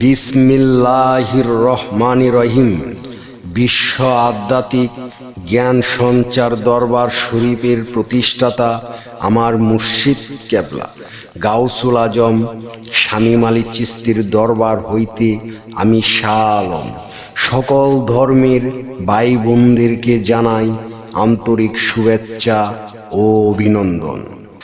বিসমিল্লাহির রহমান রহিম বিশ্ব আধ্যাত্মিক জ্ঞান সঞ্চার দরবার শরীফের প্রতিষ্ঠাতা আমার মুর্শিদ কেবলা। গাউসুল আজম, শামীম আলী চিস্তির দরবার হইতে আমি শাহ আলম সকল ধর্মের ভাই বোনদেরকে জানাই আন্তরিক শুভেচ্ছা ও অভিনন্দন।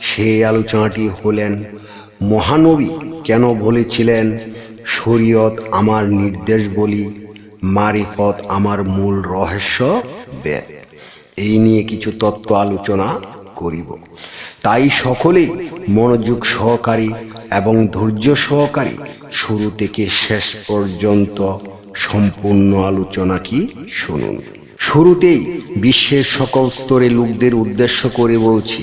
সেই আলোচনাটি হলেন, মহানবী কেন বলেছিলেন, শরীয়ত আমার নির্দেশ বলি, মারিফত আমার মূল রহস্য বেদ। এই নিয়ে কিছু তত্ত্ব আলোচনা করিব। তাই সকলেই মনোযোগ সহকারী এবং ধৈর্য সহকারী শুরু থেকে শেষ পর্যন্ত সম্পূর্ণ আলোচনাটি শুনুন। শুরুতেই বিশ্বের সকল স্তরে লোকদের উদ্দেশ্য করে বলছি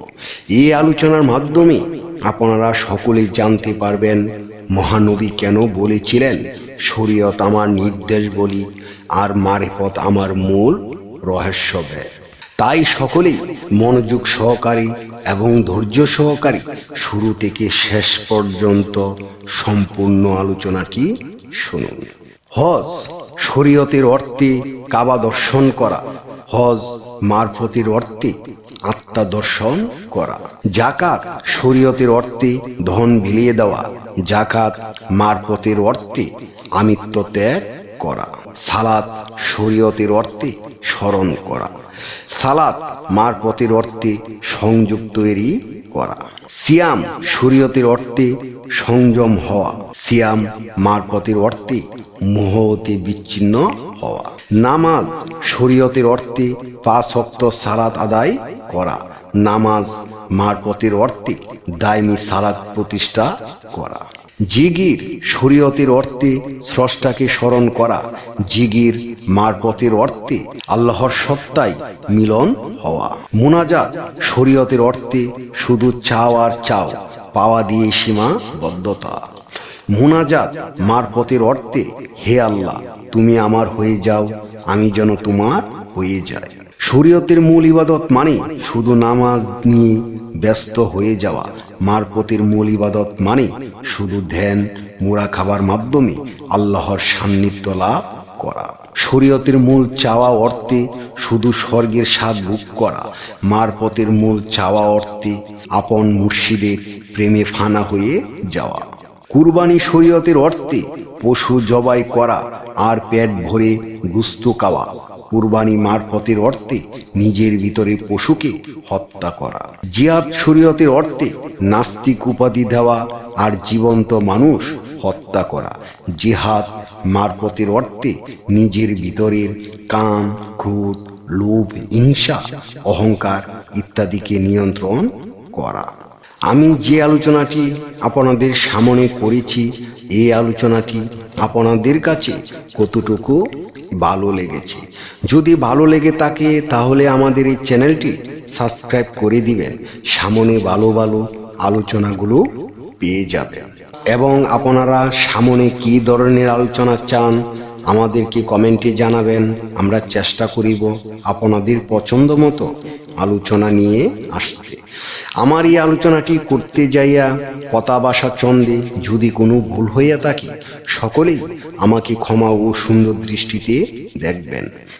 এই আলোচনার মাধ্যমে আপনারা সকলেই জানতে পারবেন, মহানবী কেন বলেছিলেন, শরীয়ত আমার নির্দেশ বলি আর মারেফত আমার মূল রহস্য ব্যয় তাই সকলেই মনোযোগ সহকারী এবং ধৈর্য সহকারী শুরু থেকে শেষ পর্যন্ত সম্পূর্ণ আলোচনাটি শুনুন। হজ, শরীয়তের অর্থে কাবা দর্শন করা। হজ, মারফতের অর্থে আত্মা দর্শন করা। জাকাত শরীয়তের অর্থে ধন ভিলিয়ে দেওয়া। জাকাত মারফতের অর্থে আমিত্ব ত্যাগ করা। সালাত শরীয়তের অর্থে স্মরণ করা। সালাত মারপথের অর্থে সংযোগ তৈরি করা। সিয়াম শরীয়তের অর্থে সংযম হওয়া। সিয়াম মারপথের অর্থে মোহতে বিচ্ছিন্ন হওয়া। নামাজ শরীয়তের অর্থে পাঁচ অক্ত সালাত আদায় করা, নামাজ, মারপথের অর্থে দায়মি সালাদ প্রতিষ্ঠা করা। জিগির শরীয়তের অর্থে স্রষ্টাকে স্মরণ করা, জিগির মারপথের অর্থে আল্লাহর সত্তায় মিলন হওয়া। মুনাজাত শরীয়তের অর্থে শুধু চাও আর চাও, পাওয়া দিয়ে সীমাবদ্ধতা। মোনাজাত মারপথের অর্থে, হে আল্লাহ, তুমি আমার হয়ে যাও, আমি যেন তোমার হয়ে যাই। শরীয়তের মূল ইবাদত মানে শুধু নামাজ নিয়ে ব্যস্ত হয়ে যাওয়া। মারপতের মূল ইবাদত মানে শুধু ধ্যান, মুড়া খাবার মাধ্যমে আল্লাহর সান্নিধ্য লাভ করা। শরীয়তের মূল চাওয়া অর্থে শুধু স্বর্গের স্বাদ ভোগ করা। মারপতের মূল চাওয়া অর্থে আপন মুর্শিদের প্রেমে ফানা হয়ে যাওয়া। কুরবানি শরীয়তের অর্থে পশু জবাই করা আর পেট ভরে গুস্ত খাওয়া। কুরবানি মারফতের অর্থে নিজের ভিতরে পশুকে হত্যা করা। জিয়াদ শরীয়তের অর্থে নাস্তিক উপাধি দেওয়া আর জীবন্ত মানুষ হত্যা করা। জিহাদ মারফতের অর্থে নিজের ভিতরের কাম ক্রোধ, লোভ, হিংসা, অহংকার ইত্যাদিকে নিয়ন্ত্রণ করা। আমি যে আলোচনাটি আপনাদের সামনে করেছি, এই আলোচনাটি আপনাদের কাছে কতটুকু ভালো লেগেছে? যদি ভালো লেগে থাকে, তাহলে আমাদের এই চ্যানেলটি সাবস্ক্রাইব করে দিবেন। সামনে ভালো ভালো আলোচনাগুলো পেয়ে যাবেন। এবং আপনারা সামনে কী ধরনের আলোচনা চান, আমাদেরকে কমেন্টে জানাবেন। আমরা চেষ্টা করিব আপনাদের পছন্দ মতো আলোচনা নিয়ে আসতে। আমার এই আলোচনাটি করতে যাইয়া কথা বাসা চন্দে যদি কোনো ভুল হইয়া থাকে, সকলেই আমাকে ক্ষমা ও সুন্দর দৃষ্টিতে দেখবেন।